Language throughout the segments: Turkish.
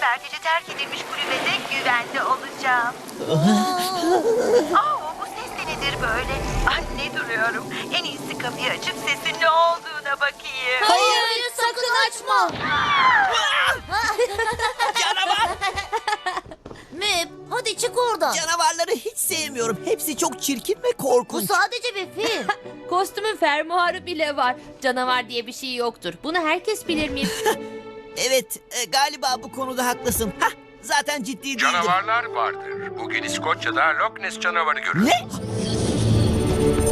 Ürpertici terk edilmiş kulübede güvende olacağım. oh, bu ses de nedir böyle? Ay ne duruyorum. En iyisi kapıyı açıp sesin ne olduğuna bakayım. Hayır, sakın açma. Canavar! Mip hadi çık oradan. Canavarları hiç sevmiyorum. Hepsi çok çirkin ve Bu korkunç. sadece bir film. Kostümün fermuarı bile var. Canavar diye bir şey yoktur. Bunu herkes bilir mi? Evet, e, galiba bu konuda haklısın. Hah, zaten ciddi değildim. Canavarlar vardır. Bugün İskoçya'da Loch Ness canavarı görürüz. Ne?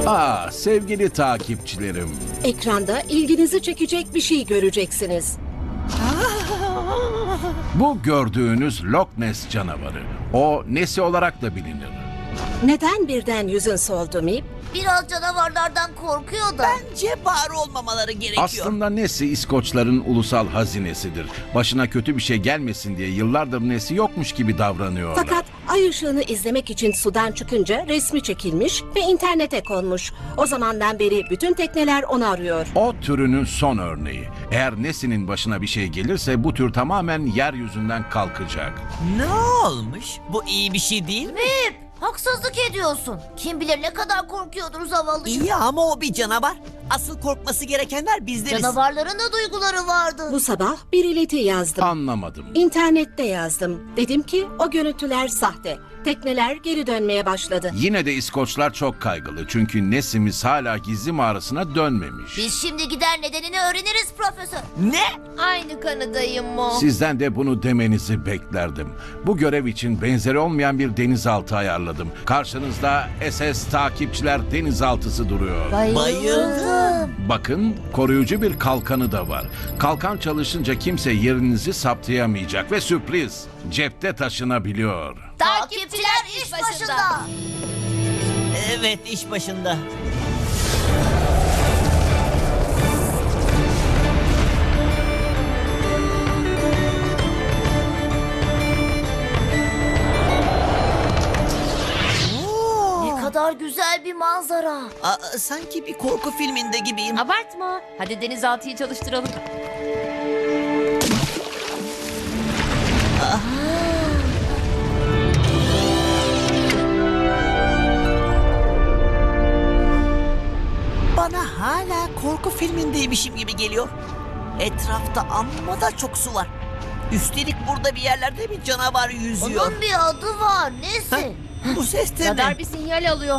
Aa sevgili takipçilerim. Ekranda ilginizi çekecek bir şey göreceksiniz. Bu gördüğünüz Loch Ness canavarı. O nesi olarak da bilinir. Neden birden yüzün soldu Mip? Biraz canavarlardan korkuyor da. Bence var olmamaları gerekiyor. Aslında Nesi İskoçların ulusal hazinesidir. Başına kötü bir şey gelmesin diye yıllardır Nesi yokmuş gibi davranıyorlar. Fakat ay ışığını izlemek için sudan çıkınca resmi çekilmiş ve internete konmuş. O zamandan beri bütün tekneler onu arıyor. O türünün son örneği. Eğer Nesi'nin başına bir şey gelirse bu tür tamamen yeryüzünden kalkacak. Ne olmuş? Bu iyi bir şey değil mi? Mip haksızlık ediyorsun. Kim bilir ne kadar korkuyordur zavallı. İyi ama o bir canavar. Asıl korkması gerekenler bizleriz. Canavarların da duyguları vardı. Bu sabah bir ileti yazdım. Anlamadım. İnternette yazdım. Dedim ki o görüntüler sahte. Tekneler geri dönmeye başladı. Yine de İskoçlar çok kaygılı çünkü Nesimiz hala gizli mağarasına dönmemiş. Biz şimdi gider nedenini öğreniriz profesör. Ne? Aynı kanıdayım Mo. Sizden de bunu demenizi beklerdim. Bu görev için benzeri olmayan bir denizaltı ayarladım. Karşınızda SS takipçiler denizaltısı duruyor. Bayıldım. Bakın koruyucu bir kalkanı da var. Kalkan çalışınca kimse yerinizi saptayamayacak ve sürpriz cepte taşınabiliyor. Takipçiler iş başında. Evet, iş başında. Kadar güzel bir manzara. Aa, sanki bir korku filminde gibiyim. Abartma. Hadi denizaltıyı çalıştıralım. Bana hala korku filmindeymişim gibi geliyor. Etrafta amma da çok su var. Üstelik burada bir yerlerde bir canavar yüzüyor. Onun bir adı var. Nesi? Bu ses de ne? Radar bir sinyal alıyor.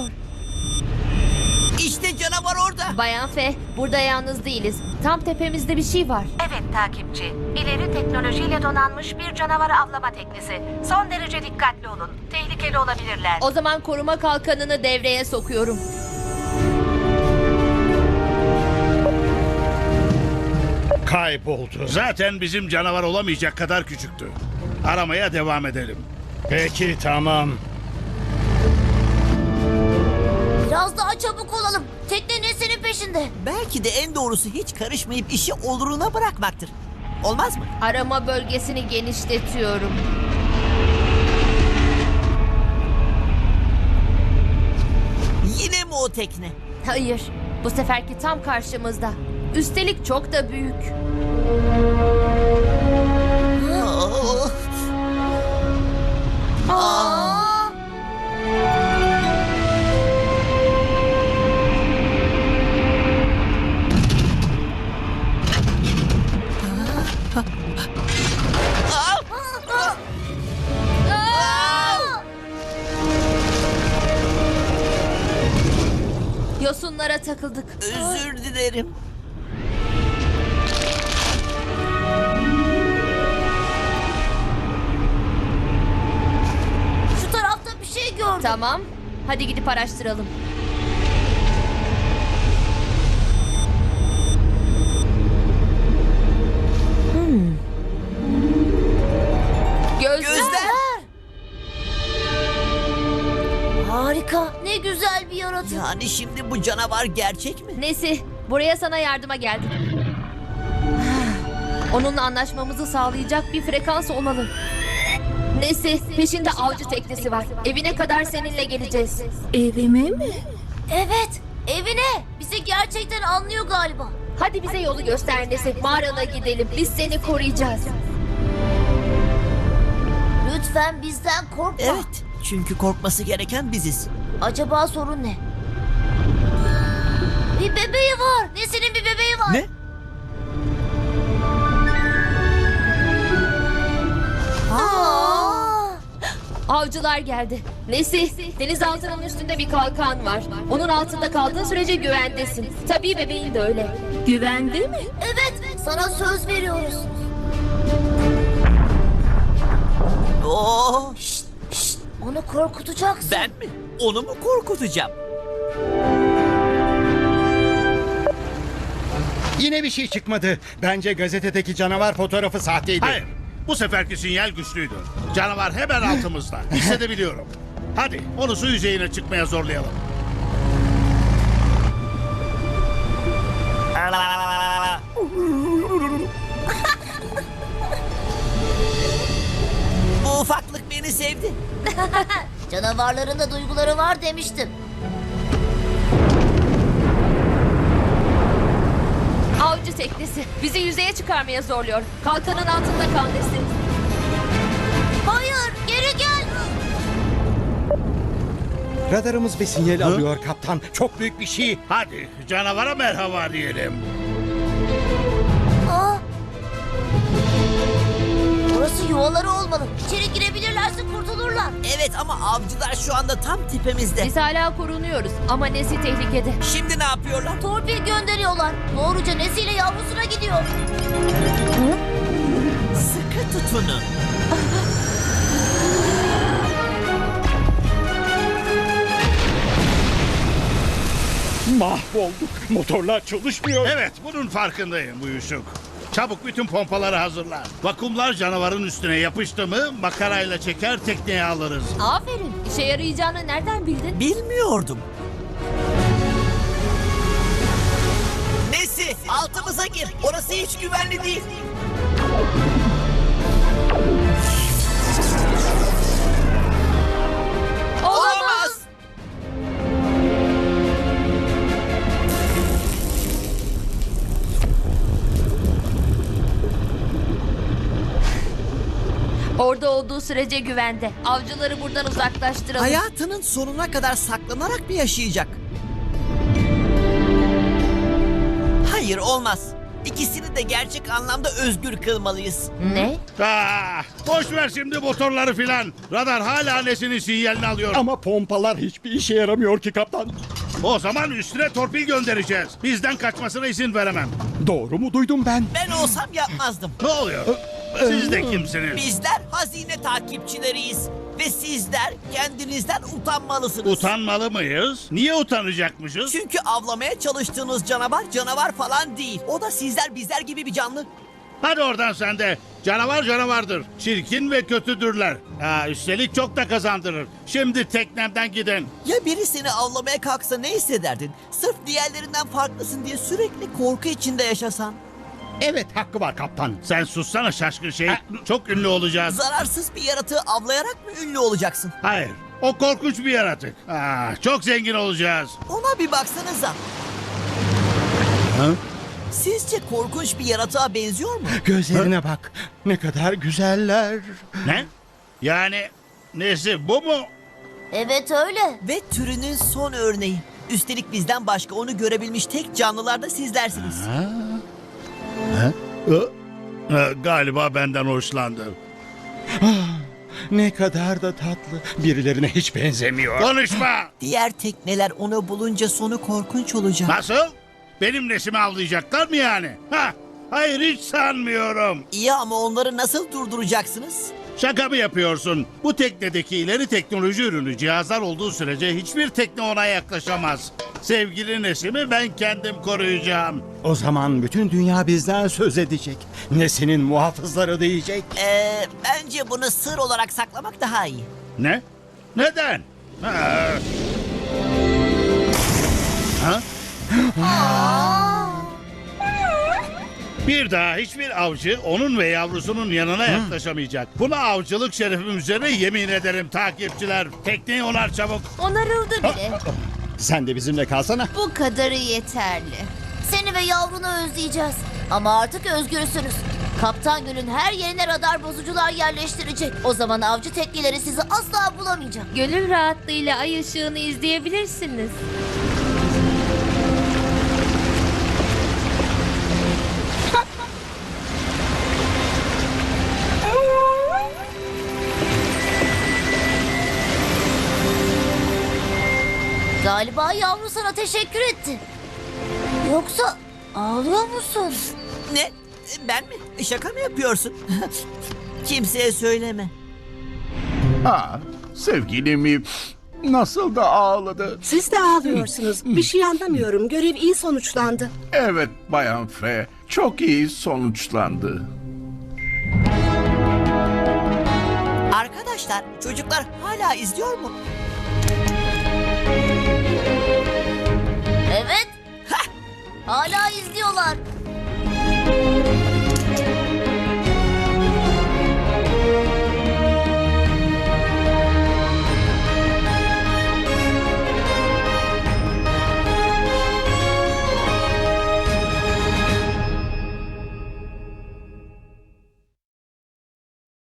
İşte canavar orada. Bayan Fe, burada yalnız değiliz. Tam tepemizde bir şey var. Evet takipçi. İleri teknolojiyle donanmış bir canavar avlama teknesi. Son derece dikkatli olun. Tehlikeli olabilirler. O zaman koruma kalkanını devreye sokuyorum. Kayboldu. Zaten bizim canavar olamayacak kadar küçüktü. Aramaya devam edelim. Peki tamam. Biraz daha çabuk olalım. Tekne Nesi'nin peşinde. Belki de en doğrusu hiç karışmayıp işi oluruna bırakmaktır. Olmaz mı? Arama bölgesini genişletiyorum. Yine mi o tekne? Hayır, bu seferki tam karşımızda. Üstelik çok da büyük. Oh, Aa! Aa! Takıldık. özür dilerim. Şu tarafta bir şey gördüm. Tamam, hadi gidip araştıralım. Yani şimdi bu canavar gerçek mi? Nesi, buraya sana yardıma geldim. Onunla anlaşmamızı sağlayacak bir frekans olmalı. Nesi, peşinde avcı teknesi var. Evine kadar seninle geleceğiz. Evime mi? Evet, evine. Bizi gerçekten anlıyor galiba. Hadi bize yolu göster Nesi. Mağarana gidelim. Biz seni koruyacağız. Lütfen bizden korkma. Evet. Çünkü korkması gereken biziz. Acaba sorun ne? Bir bebeği var. Nesin'in bir bebeği var. Ne? Aa! Avcılar geldi. Nesi, denizaltının üstünde bir kalkan var. Onun altında kaldığın sürece güvendesin. Tabii bebeğin de öyle. Güvende mi? Evet, sana söz veriyoruz. Oo, Onu korkutacaksın. ben mi? Onu mu korkutacağım? Yine bir şey çıkmadı. Bence gazetedeki canavar fotoğrafı sahteydi. Hayır. Bu seferki sinyal güçlüydü. Canavar hemen altımızda. Hissedebiliyorum. Hadi onu su yüzeyine çıkmaya zorlayalım. Bu ufaklık beni sevdi. Canavarların da duyguları var demiştim. Avcı teknesi bizi yüzeye çıkarmaya zorluyor. Kalkanın altında kal Nesi. Hayır, geri gel. Radarımız bir sinyal alıyor kaptan. Çok büyük bir şey. Hadi canavara merhaba diyelim. Aa! Burası yuvaları olmalı. İçeri girebilirlerse kurtulurlar. Evet ama avcılar şu anda tam tepemizde. Biz hala korunuyoruz ama Nesi tehlikede. Şimdi ne yapıyorlar? Torpil gönderiyorlar. Doğruca nesiyle yavrusuna gidiyor. Sıkı tutunun. Mahvolduk. Motorlar çalışmıyor. Evet bunun farkındayım bu Yusuf. Çabuk bütün pompaları hazırla. Vakumlar canavarın üstüne yapıştı mı makarayla çeker tekneye alırız. Aferin. İşe yarayacağını nereden bildin? Bilmiyordum. Nesi? Altımıza gir. Orası hiç güvenli değil. Orada olduğu sürece güvende. Avcıları buradan uzaklaştıralım. Hayatının sonuna kadar saklanarak mı yaşayacak? Hayır olmaz. İkisini de gerçek anlamda özgür kılmalıyız. Ne? Ah, boş ver şimdi motorları filan. Radar hala nesinin sinyalini alıyor. Ama pompalar hiçbir işe yaramıyor ki kaptan. O zaman üstüne torpil göndereceğiz. Bizden kaçmasına izin veremem. Doğru mu duydum ben? Ben olsam yapmazdım. Ne oluyor? Siz de kimsiniz? Bizler hazine takipçileriyiz. Ve sizler kendinizden utanmalısınız. Utanmalı mıyız? Niye utanacakmışız? Çünkü avlamaya çalıştığınız canavar canavar falan değil. O da sizler bizler gibi bir canlı. Hadi oradan sen de. Canavar canavardır. Çirkin ve kötüdürler. Ha, üstelik çok da kazandırır. Şimdi teknemden gidin. Ya biri seni avlamaya kalksa ne hissederdin? Sırf diğerlerinden farklısın diye sürekli korku içinde yaşasan. Evet hakkı var kaptan. Sen sussana şaşkın şey. Çok ünlü olacağız. Zararsız bir yaratığı avlayarak mı ünlü olacaksın? Hayır. O korkunç bir yaratık. Ah, çok zengin olacağız. Ona bir baksanıza. Sizce korkunç bir yaratığa benziyor mu? Gözlerine bak. Ne kadar güzeller. Ne? Yani nesi bu mu? Evet öyle. Ve türünün son örneği. Üstelik bizden başka onu görebilmiş tek canlılar da sizlersiniz. Ha, galiba benden hoşlandı. Ne kadar da tatlı. Birilerine hiç benzemiyor. Konuşma. Diğer tekneler onu bulunca sonu korkunç olacak. Nasıl? Benim nesimi avlayacaklar mı yani? Ha? Hayır hiç sanmıyorum. İyi ama onları nasıl durduracaksınız? Şaka mı yapıyorsun? Bu teknedeki ileri teknoloji ürünü cihazlar olduğu sürece hiçbir tekne ona yaklaşamaz. Sevgili Nesim'i ben kendim koruyacağım. O zaman bütün dünya bizden söz edecek. Nesinin muhafızları diyecek. Ee, bence bunu sır olarak saklamak daha iyi. Ne? Neden? Ha, Ha? Bir daha hiçbir avcı onun ve yavrusunun yanına yaklaşamayacak. Buna avcılık şerefim üzerine yemin ederim takipçiler. Tekneyi onar çabuk. Onarıldı bile. Sen de bizimle kalsana. Bu kadarı yeterli. Seni ve yavrunu özleyeceğiz. Ama artık özgürsünüz. Kaptan Göl'ün her yerine radar bozucular yerleştirecek. O zaman avcı tekneleri sizi asla bulamayacak. Gönül rahatlığıyla ay ışığını izleyebilirsiniz. Teşekkür etti. Yoksa ağlıyor musun? Ne? Ben mi? Şaka mı yapıyorsun? Kimseye söyleme. Aa, sevgilimi nasıl da ağladı. Siz de ağlıyorsunuz. Bir şey anlamıyorum. Görev iyi sonuçlandı. Evet Bayan F. Çok iyi sonuçlandı. Arkadaşlar çocuklar hala izliyor mu? private